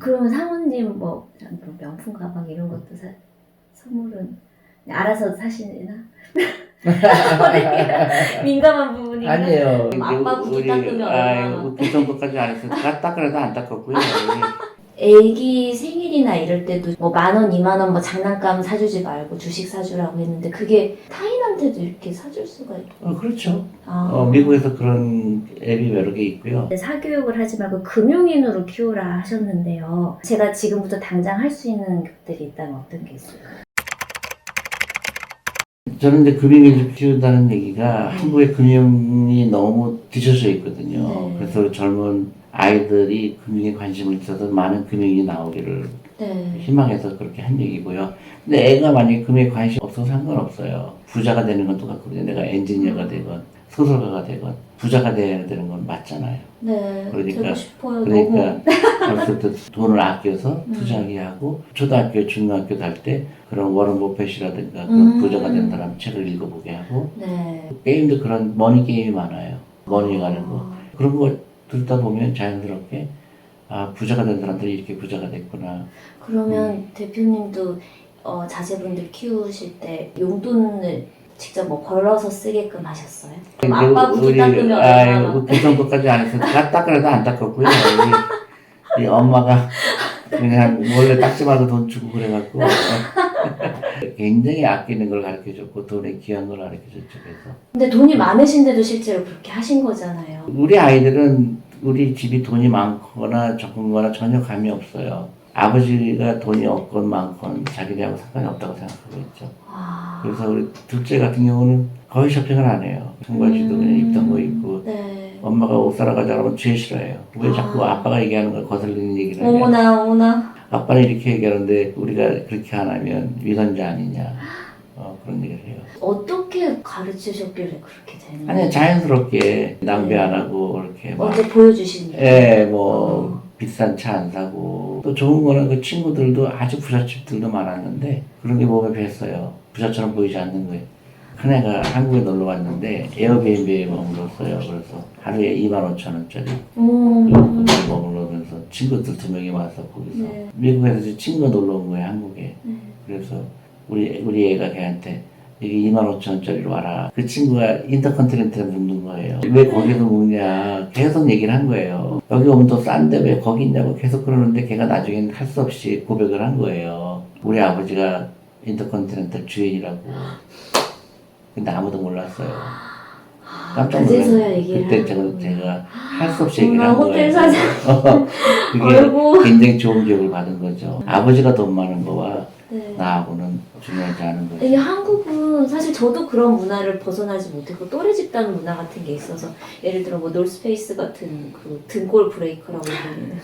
그러면 사모님 뭐 명품 가방 이런 것도 사, 선물은 알아서 사시나? 민감한 부분이 아니에요. 아빠 구두 닦으면 얼마나 아, 그 정도까지 안 했어요. 다 닦으려도 안 닦았고요. 애기 생일이나 이럴 때도 뭐 만 원, 이만 원 뭐 장난감 사주지 말고 주식 사주라고 했는데 그게 타인한테도 이렇게 사줄 수가 있고 어, 그렇죠. 아. 어, 미국에서 그런 앱이 여러 개 있고요. 사교육을 하지 말고 금융인으로 키우라 하셨는데요. 제가 지금부터 당장 할 수 있는 것들이 있다면 어떤 게 있을까요? 저는 이제 금융을 키운다는 얘기가 네. 한국의 금융이 너무 뒤쳐져 있거든요. 네. 그래서 젊은 아이들이 금융에 관심을 있어서 많은 금융이 나오기를 네. 희망해서 그렇게 한 얘기고요. 근데 애가 만약에 금융에 관심 없어서 상관없어요. 부자가 되는 건 똑같거든요. 내가 엔지니어가 되건 소설가가 되건 부자가 돼야 되는 건 맞잖아요. 네. 그러니까-. 그러니까 때 돈을 아껴서 음. 투자하게 하고 초등학교, 중학교 갈 때 그런 워런 버핏이라든가 그런 음. 부자가 된 사람 책을 읽어보게 하고 네. 게임도 그런 머니 게임이 많아요. 머니 가는 거 아, 그런 거 듣다 보면 자연스럽게 아 부자가 된 사람들이 이렇게 부자가 됐구나. 그러면 음. 대표님도 어, 자제분들 키우실 때 용돈을 직접 뭐 벌어서 쓰게끔 하셨어요? 그럼 아빠 구두 우리- 닦으면 아, 이거 그 정도까지 안 했어요. 다 닦으려도 안 닦았고요. 우리, 이 엄마가 그냥 몰래 닦지 말고 돈 주고 그래갖고 굉장히 아끼는 걸 가르쳐 줬고 돈에 귀한 걸 가르쳐 줬죠. 그래서 근데 돈이 많으신데도 실제로 그렇게 하신 거잖아요. 우리 아이들은 우리 집이 돈이 많거나 적은거나 전혀 감이 없어요. 아버지가 돈이 없건 많건 자기들하고 상관이 없다고 생각하고 있죠. 아, 그래서 우리 둘째 같은 경우는 거의 쇼핑을 안 해요. 청바지도 그냥 입던 거 입고 네. 엄마가 옷 사러 가자 그러면 제일 싫어해요. 왜 자꾸 아. 아빠가 얘기하는 걸 거슬리는 얘기를 해요. 어머나 어머나. 아빠는 이렇게 얘기하는데 우리가 그렇게 안 하면 위선자 아니냐 어, 그런 얘기를 해요. 어떻게 가르치셨길래 그렇게 되는 아니 거예요? 자연스럽게 낭비 안 하고 이렇게 막 먼저 보여주시는 거예요? 예, 뭐 어. 비싼 차 안 사고 또 좋은 거는 그 친구들도 아주 부잣집들도 많았는데 그런 게 몸에 뱄어요. 부잣처럼 보이지 않는 거예요. 큰 애가 한국에 놀러 왔는데 에어비앤비에 머물렀어요. 그래서 하루에 2만 5천 원짜리 음. 호텔에 머물러면서 친구들 두 명이 와서 거기서 네. 미국에서 친구가 놀러 온 거예요 한국에. 네. 그래서 우리 우리 애가 걔한테 여기 2만 5천 원짜리로 와라. 그 친구가 인터컨티넨탈 묻는 거예요. 왜 거기서 묵냐? 계속 얘기를 한 거예요. 여기 오면 더 싼데 왜 거기 있냐고 계속 그러는데 걔가 나중엔 할 수 없이 고백을 한 거예요. 우리 아버지가 인터컨티넨탈 주인이라고. 근데 아무도 몰랐어요. 깜짝 그제서야 놀랐어요. 얘기를 그때 제가, 하는구나. 제가 할 수 없이 얘기를 한 거예요. 호텔 사장. 그게 아이고. 굉장히 좋은 기억을 받은 거죠. 아버지가 돈 많은 거와 네. 나하고는 중요하지 않은 거죠. 이게 한국은 사실 저도 그런 문화를 벗어나지 못했고 또래 집단 문화 같은 게 있어서 예를 들어 뭐 놀스페이스 같은 그 등골 브레이커라고 불리는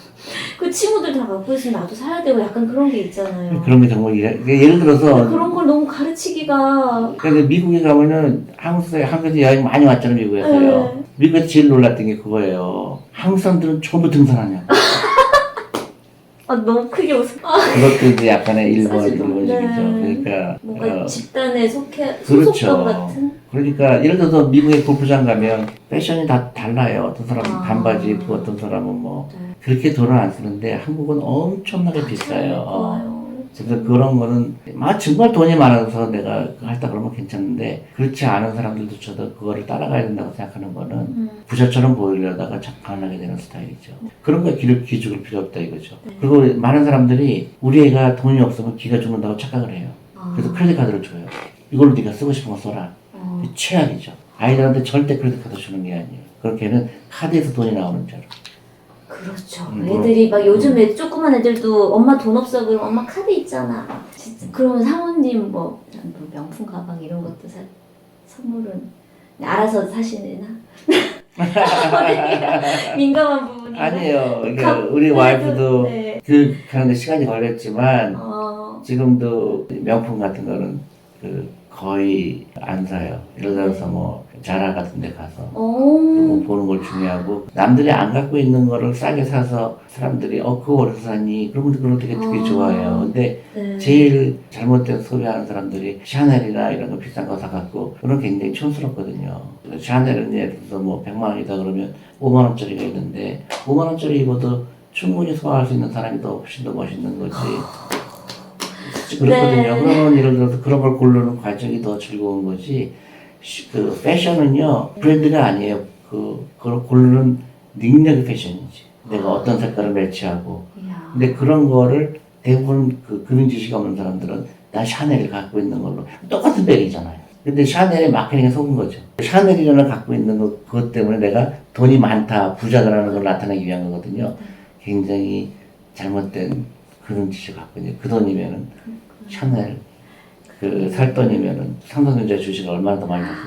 그 친구들 다 갖고 있으면 나도 사야 되고 약간 그런 게 있잖아요. 그런 게 정말 예를 들어서 그런 걸 너무 가르치기가 근데 미국에 가면은 한국 사람 한국에서 여행 많이 왔잖아요 미국에서요. 네. 미국에서 제일 놀랐던 게 그거예요. 한국 사람들은 전부 등산하냐. 아 너무 크게 웃어. 아, 그것도 이제 약간의 일본 사실 일본식이죠. 네. 그러니까 뭔가 어, 집단에 속해 그렇죠. 소속감 같은. 그러니까 예를 들어서 미국의 골프장 가면 패션이 다 달라요. 어떤 사람은 아. 반바지 입고 어떤 사람은 뭐 네. 그렇게 돈을 안 쓰는데 한국은 엄청나게 비싸요. 어. 그래서 그런 거는 막 정말 돈이 많아서 내가 할다 그러면 괜찮은데 그렇지 않은 사람들도 저도 그거를 따라가야 된다고 생각하는 거는 음. 부자처럼 보이려다가 착각하게 되는 스타일이죠. 그런 거에 기를 기죽을 필요 없다 이거죠. 네. 그리고 많은 사람들이 우리 애가 돈이 없으면 기가 죽는다고 착각을 해요. 아. 그래서 크레딧 카드를 줘요. 이걸로 네가 쓰고 싶은 거 써라. 어. 이 최악이죠. 아이들한테 절대 크레딧 카드 주는 게 아니에요. 그렇게는 카드에서 돈이 나오는 줄 알아. 그렇죠. 음, 애들이 막 요즘 애 조그만 애들도 엄마 돈 없어 그러면 엄마 카드 있잖아. 진짜. 그러면 사모님 뭐, 뭐 명품 가방 이런 것도 사, 선물은 알아서 사시나? 민감한 부분이 아니에요. 가- 우리 와이프도 네. 그 하는데 시간이 걸렸지만 어, 지금도 명품 같은 거는 그 거의 안 사요. 예를 들어서 뭐 자라 같은 데 가서 어, 뭐 보는 걸 중요하고 남들이 안 갖고 있는 거를 싸게 사서 사람들이 어 그거 어디서 샀니? 그러면 그걸 되게 되게 아. 좋아해요. 근데 네. 제일 잘못된 소비하는 사람들이 샤넬이나 이런 거 비싼 거 사갖고 그런 게 굉장히 촌스럽거든요. 샤넬은 예를 들어서 뭐 100만 원이다 그러면 5만 원짜리가 있는데 5만 원짜리 입어도 충분히 소화할 수 있는 사람이 더 훨씬 더 멋있는 거지. 그렇거든요. 네. 그러면 예를 들어서 그런 걸 고르는 과정이 더 즐거운 거지. 쉬- 그 패션은요 브랜드가 아니에요. 그 그걸 고르는 능력이 패션이지. 내가 어떤 색깔을 매치하고. 이야. 근데 그런 거를 대부분 그 금융 지식 없는 사람들은 나 샤넬을 갖고 있는 걸로 똑같은 백이잖아요. 근데 샤넬의 마케팅에 속은 거죠. 샤넬이라는 갖고 있는 거, 그것 때문에 내가 돈이 많다, 부자다라는 걸 나타내기 위한 거거든요. 굉장히 잘못된 그런 지식을 갖고 있는 그 돈이면은 샤넬, 그 살 돈이면은 삼성전자 주식을 얼마나 더 많이 샀으면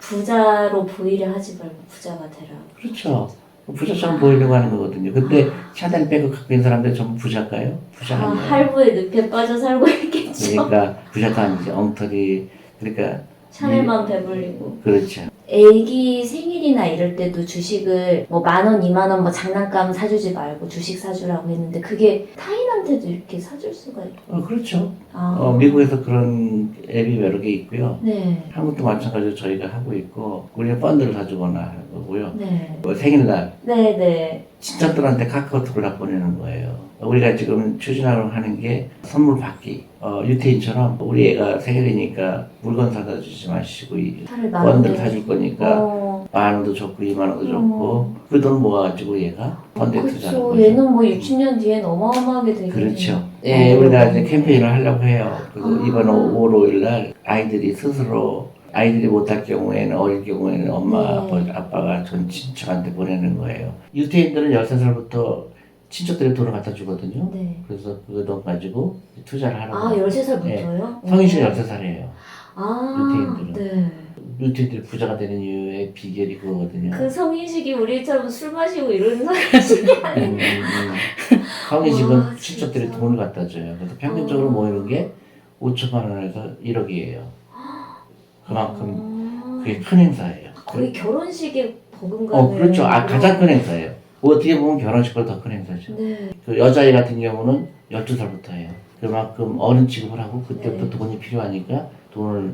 부자로 보이려 하지 말고 부자가 되라. 그렇죠. 부자처럼 보이려고 하는 거거든요. 근데 샤넬 백을 갖고 있는 사람들 전부 부자일까요? 부자 다 아니에요. 할부에 늪에 빠져 살고 있겠죠. 그러니까 부자도 아니지 엉터리 그러니까 샤넬만 배불리고. 그렇죠 애기 생일이나 이럴 때도 주식을 뭐 만 원, 이만 원 뭐 장난감 사주지 말고 주식 사주라고 했는데 그게 타인 한테도 이렇게 사줄 수가 있고. 어, 그렇죠 아. 어, 미국에서 그런 앱이 여러 개 있고요 네. 한국도 마찬가지로 저희가 하고 있고 우리가 펀드를 사주거나 하는 거고요 네. 뭐 생일날 네, 네. 친척들한테 카카오톡을 다 보내는 거예요 우리가 지금 추진하려 하는 게 선물 받기 어, 유태인처럼 우리 애가 생일이니까 물건 사다 주지 마시고 이 차를. 펀드를 사줄 거니까 어. 만 원도 좋고 이만 원도 좋고 그 돈 모아가지고 얘가 펀드에 투자하는 그렇죠. 거죠 얘는 뭐 60년 뒤엔 어마어마하게 되겠네요. 그렇죠. 예, 우리가 이제 캠페인을 하려고 해요. 그래서 아. 이번 5월 5일 날 아이들이 스스로 아이들이 못할 경우에는 어릴 경우에는 엄마, 네. 아빠, 아빠가 전 친척한테 보내는 거예요. 유태인들은 13살부터 친척들이 돈을 갖다 주거든요. 네. 그래서 그 돈 가지고 투자를 하는 아, 거예요. 13살부터요? 성인 씨가 13살이에요. 아, 유태인들은. 네. 유태인들이 부자가 되는 이유의 비결이 그거거든요. 그 성인식이 우리처럼 술 마시고 이러는 성인식이. 음, 음, 음. 성인식은 와, 친척들이 진짜. 돈을 갖다 줘요. 그래서 평균적으로 어. 모이는 게 5천만 원에서 1억이에요. 그만큼 아, 그게 큰 행사예요. 거의 결혼식에 버금가는 어, 그렇죠. 아, 가장 큰 행사예요. 어떻게 보면 결혼식보다 더 큰 행사죠. 네. 그 여자애 같은 경우는 12살부터 해요. 그만큼 어른 취급을 하고 그때부터 네. 돈이 필요하니까 돈을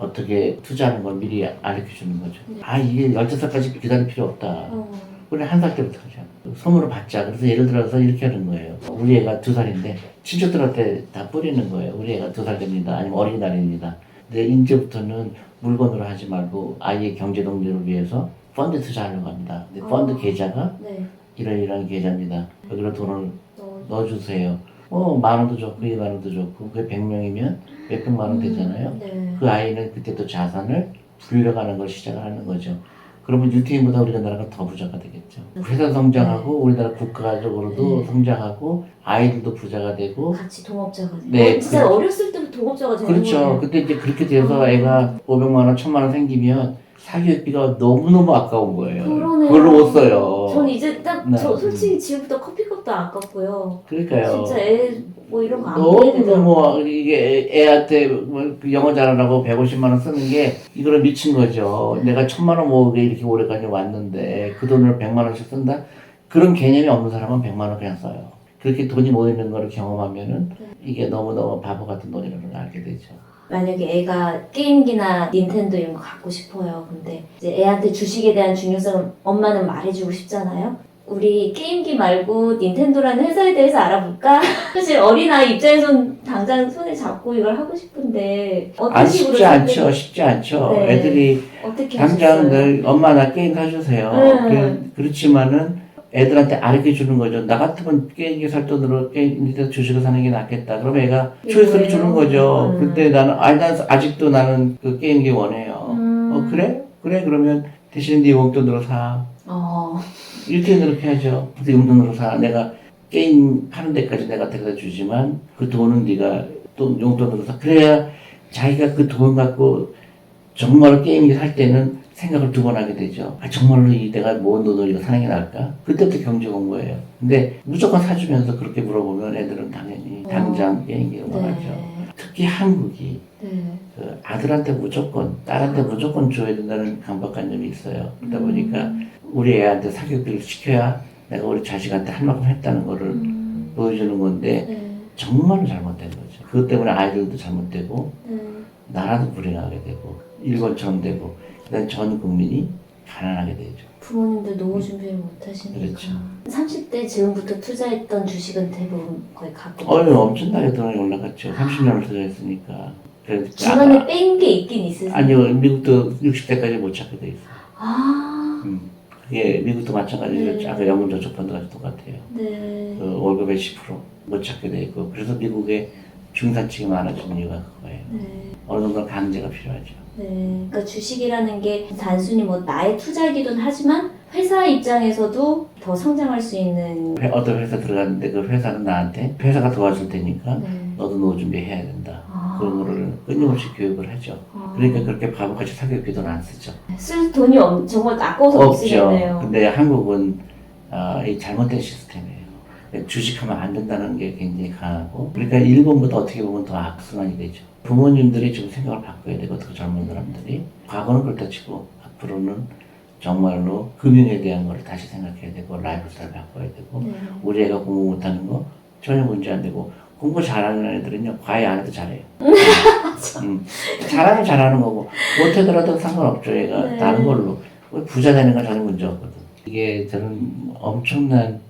어떻게 투자하는 걸 미리 알려 주는 거죠. 네. 아, 이게 12살까지 기다릴 필요 없다. 어. 우리 한 살 때부터 하자. 선물을 받자. 그래서 예를 들어서 이렇게 하는 거예요. 우리 애가 두 살인데 친척들한테 다 뿌리는 거예요. 우리 애가 두 살 됩니다. 아니면 어린이날입니다. 근데 이제부터는 물건으로 하지 말고 아이의 경제 동기를 위해서 펀드 투자하려고 합니다. 근데 펀드 어. 계좌가 네. 이런 이런 계좌입니다. 여기로 돈을 어. 넣어주세요. 어, 만 원도 좋고, 이만 원도 좋고, 그게 100명이면 몇백만 원 되잖아요. 네. 그 아이는 그때 또 자산을 불려가는 걸 시작을 하는 거죠. 그러면 유태인보다 우리가 나라가 더 부자가 되겠죠. 회사 성장하고 우리나라 국가적으로도 네. 성장하고 아이들도 부자가 되고 같이 동업자가 돼. 네, 어, 진짜 그- 어렸을 때부터 동업자가 되는 그렇죠. 거예요. 근데 이제 그렇게 돼서 아. 애가 500만 원, 1000만 원 생기면 사교육비가 너무너무 아까운 거예요. 그러네요. 그걸로 못 써요. 전 이제 딱 네. 저 솔직히 지금부터 커피 값도 아깝고요. 그러니까요. 진짜 애 뭐 이런 거안 보게 너무 되더라고요. 뭐 이게 애- 애한테 뭐그 영어 잘하라고 150만 원 쓰는 게 이거는 미친 거죠. 내가 천만 원 모으게 이렇게 오래까지 왔는데 그 돈을 100만 원씩 쓴다? 그런 개념이 없는 사람은 100만 원 그냥 써요. 그렇게 돈이 모이는 거를 경험하면은 이게 너무너무 바보 같은 돈이라는 걸 알게 되죠. 만약에 애가 게임기나 닌텐도 이런 거 갖고 싶어요. 근데 이제 애한테 주식에 대한 중요성을 엄마는 말해주고 싶잖아요. 우리 게임기 말고 닌텐도라는 회사에 대해서 알아볼까? 사실 어린아이 입장에선 당장 손에 잡고 이걸 하고 싶은데 어떤 안 식으로 쉽지 않죠. 선택- 쉽지 않죠. 네. 애들이 어떻게 당장 하셨어요? 늘 엄마 나 게임 사주세요. 음. 그, 렇지만은 애들한테 알게 주는 거죠. 나 같으면 게임기 살 돈으로 게임기 주식을 사는 게 낫겠다. 그럼 애가 초이스를 이거예요? 주는 거죠. 음. 근데 나는 아니 난 아직도 나는 그 게임기 원해요. 음. 어 그래? 그래 그러면 대신 네 용돈으로 사. 어. 이렇게 하죠. 그래서 용돈으로 사. 내가 게임 하는 데까지 내가 데려다 주지만 그 돈은 네가 또 용돈으로 사. 그래야 자기가 그 돈 갖고 정말 게임기 살 때는 생각을 두 번 하게 되죠. 아, 정말로 이 내가 모은 돈으로 이거 사는 게 나을까? 그때부터 경제가 온 거예요. 근데 무조건 사주면서 그렇게 물어보면 애들은 당연히 당장 게임기를 원하죠. 네. 특히 한국이 네. 그 아들한테 무조건, 딸한테 무조건 줘야 된다는 강박관념이 있어요. 그러다 보니까 우리 애한테 사교육비를 시켜야 내가 우리 자식한테 할 만큼 했다는 거를 음. 보여주는 건데 네. 정말로 잘못된 거죠. 그것 때문에 아이들도 잘못되고 네. 나라도 불행하게 되고 일본처럼 되고 그다음 전 국민이 가난하게 되죠. 부모님들 노후 준비를 못 하시니까. 그렇죠. 30대 즈음부터 투자했던 주식은 대부분 거의 갖고. 어유 엄청나게 돈이 올라갔죠. 30년을 들어있으니까. 그래서 중간에 아, 뺀게 있긴 있으세요? 아니요, 미국도 60대까지 못 찾게 돼 있어요. 아, 음. 그게 미국도 마찬가지로 네. 아까 연금저축펀드가 똑같아요. 네. 그 월급의 10%못 찾게 돼 있고 그래서 미국에 중산층이 많아지는 이유가 그거예요. 네. 어느 정도 강제가 필요하죠. 네. 그러니까 주식이라는 게 단순히 뭐 나의 투자이기도 하지만 회사 입장에서도 더 성장할 수 있는. 회- 어떤 회사 들어갔는데 그 회사는 나한테 회사가 도와줄 테니까 네. 너도 노후 준비해야 된다. 거를 끊임없이 교육을 하죠. 아. 그러니까 그렇게 바보같이 사교육비 돈안 쓰죠. 쓸 돈이 엄, 정말 아까워서 못. 쓰겠네요. 근데 한국은 아, 이 잘못된 시스템이에요. 주식하면 안 된다는 게 굉장히 강하고 그러니까 일본보다 어떻게 보면 더 악순환이 되죠. 부모님들이 지금 생각을 바꿔야 되고 그 젊은 사람들이 과거는 그렇다 치고 앞으로는 정말로 금융에 대한 걸 다시 생각해야 되고 라이프 스타일 바꿔야 되고 네. 우리 애가 공부 못하는 거 전혀 문제 안 되고 공부 잘하는 애들은요 과외 안 해도 잘해요. 음, 잘하면 잘하는 거고 못하더라도 상관없죠. 얘가 네. 다른 걸로 부자 되는 건 전혀 문제 없거든. 이게 저는 엄청난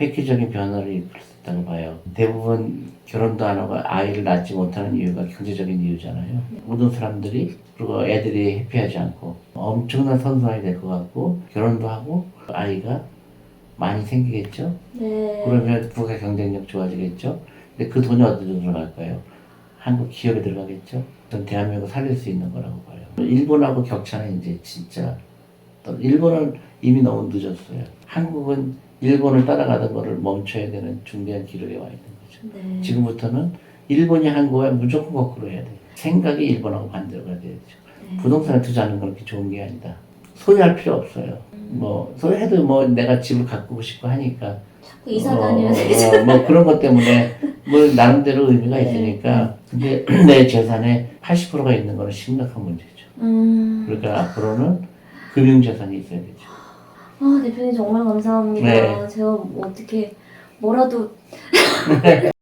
획기적인 변화를 있다고 봐요. 대부분 결혼도 안 하고 아이를 낳지 못하는 이유가 경제적인 이유잖아요. 모든 사람들이 그리고 애들이 해피하지 않고 엄청난 선수아이 될 것 같고 결혼도 하고 아이가 많이 생기겠죠. 네. 그러면 국가 경쟁력 좋아지겠죠. 근데 그 돈이 어디로 들어갈까요? 한국 기업에 들어가겠죠. 전 대한민국 살릴 수 있는 거라고 봐요. 일본하고 격차는 이제 진짜 또 일본은 이미 너무 늦었어요. 한국은 일본을 따라가던 거를 멈춰야 되는 중대한 기로에 와 있는 거죠. 네. 지금부터는 일본이 한국에 무조건 거꾸로 해야 돼요. 생각이 일본하고 반대로 가야 되죠. 네. 부동산에 투자하는 건 그렇게 좋은 게 아니다. 소유할 필요 없어요. 뭐 소유해도 뭐 내가 집을 가꾸고 싶고 하니까 자꾸 이사 다녀야 되죠. 어, 뭐 그런 것 때문에 뭐 나름대로 의미가 네. 있으니까 근데 내 재산의 80%가 있는 거는 심각한 문제죠. 음. 그러니까 앞으로는 금융 재산이 있어야 되죠. 아, 대표님 정말 감사합니다. 네. 제가 뭐 어떻게 뭐라도